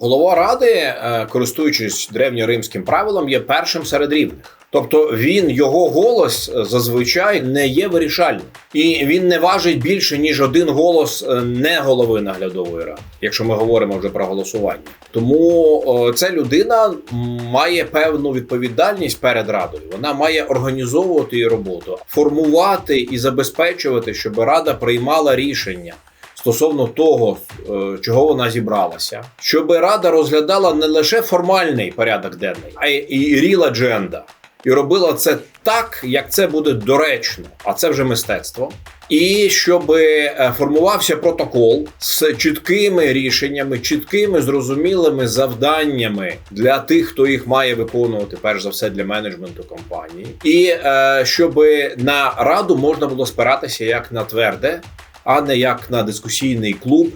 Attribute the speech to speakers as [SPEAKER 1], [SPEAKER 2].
[SPEAKER 1] Голова ради, е, користуючись древньоримським правилом, є першим серед рівних. Тобто він його голос е, зазвичай не є вирішальним, і він не важить більше ніж один голос е, не голови наглядової ради, якщо ми говоримо вже про голосування. Тому ця людина має певну відповідальність перед радою. Вона має організовувати її роботу, формувати і забезпечувати, щоб рада приймала рішення стосовно того, е, чого вона зібралася, щоб рада розглядала не лише формальний порядок денний, а й agenda. І робила це так, як це буде доречно, а це вже мистецтво. І щоб е, формувався протокол з чіткими рішеннями, чіткими зрозумілими завданнями для тих, хто їх має виконувати, перш за все для менеджменту компанії, і е, щоб на раду можна було спиратися як на тверде, а не як на дискусійний клуб,